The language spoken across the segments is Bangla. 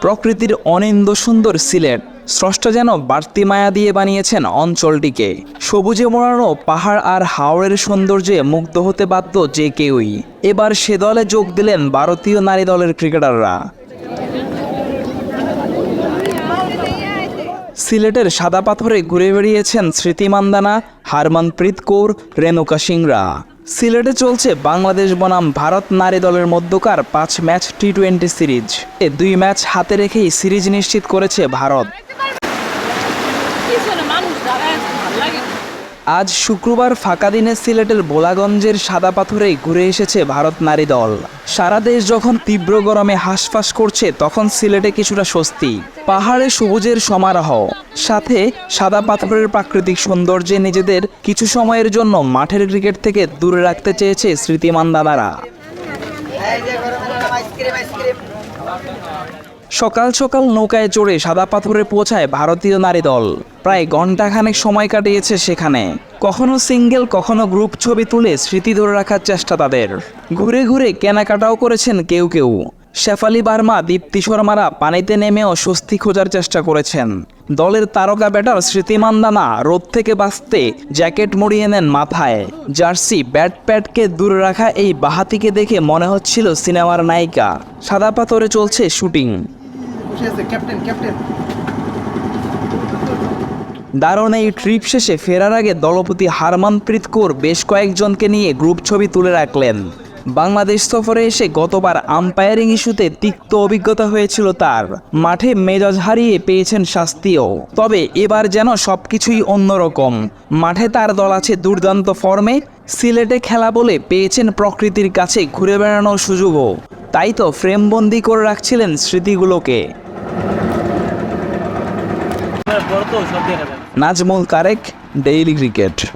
প্রকৃতির অনিন্দ সুন্দর সিলেট। স্রষ্টা যেন বাড়তি মায়া দিয়ে বানিয়েছেন অঞ্চলটিকে। সবুজে মোড়ানো পাহাড় আর হাওড়ের সৌন্দর্যে মুগ্ধ হতে বাধ্য যে কেউই। এবার সে দলে যোগ দিলেন ভারতীয় নারী দলের ক্রিকেটাররা। সিলেটের সাদা পাথরে ঘুরে বেড়িয়েছেন স্মৃতি মান্দানা, হারমনপ্রীত কৌর, রেণুকা সিংরা। সিলেটে চলছে বাংলাদেশ বনাম ভারত নারী দলের মধ্যকার পাঁচ ম্যাচ টি টোয়েন্টি সিরিজ। এ দুই ম্যাচ হাতে রেখেই সিরিজ নিশ্চিত করেছে ভারত। আজ শুক্রবার ফাঁকা দিনে সিলেটের বোলাগঞ্জের সাদা পাথরে ঘুরে এসেছে ভারত নারী দল। সারা দেশ যখন তীব্র গরমে হাঁসফাঁস করছে, তখন সিলেটে কিছুটা স্বস্তি। পাহাড়ে সবুজের সমারোহ। সাথে সাদা পাথরের প্রাকৃতিক সৌন্দর্যে নিজেদের কিছু সময়ের জন্য মাঠের ক্রিকেট থেকে দূরে রাখতে চেয়েছে স্মৃতিমান্দানারা সকাল সকাল নৌকায় চড়ে সাদা পাথরে পৌঁছায় ভারতীয় নারী দল। প্রায় ঘন্টাখানেক সময় কাটিয়েছে সেখানে। কখনো সিঙ্গেল, কখনো গ্রুপ ছবি তুলে স্মৃতি ধরে রাখার চেষ্টা তাদের। ঘুরে ঘুরে কেনাকাটাও করেছেন কেউ কেউ। শেফালি বার্মা, দীপ্তি শর্মারা পানিতে নেমেও স্বস্তি খোঁজার চেষ্টা করেছেন। দলের তারকা ব্যাটার স্মৃতিমান্দানা রোদ থেকে বাঁচতে জ্যাকেট মরিয়ে নেন মাথায়। জার্সি ব্যাট প্যাটকে দূরে রাখা এই বাহাতিকে দেখে মনে হচ্ছিল সিনেমার নায়িকা। সাদা পাথরে চলছে শুটিং। দারুণ এই ট্রিপ শেষে ফেরার আগে দলপতি হারমানপ্রীত কৌর বেশ কয়েকজনকে নিয়ে গ্রুপ ছবি তুলে রাখলেন। বাংলাদেশ সফরে এসে গতবার আম্পায়ারিং ইস্যুতে তিক্ত অভিজ্ঞতা হয়েছিল তার। মাঠে মেজাজ হারিয়ে পেয়েছেন শাস্তিও। তবে এবার যেন সবকিছুই অন্যরকম। মাঠে তার দল আছে দুর্দান্ত ফর্মে সিলেটে খেলা বলে পেয়েছেন প্রকৃতির কাছে ঘুরে বেড়ানোর সুযোগও। তাই তো ফ্রেমবন্দি করে রাখছিলেন স্মৃতিগুলোকে। Nazmul Tarek daily cricket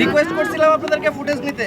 request করছিলাম আপনাদেরকে ফুটেজ নিতে।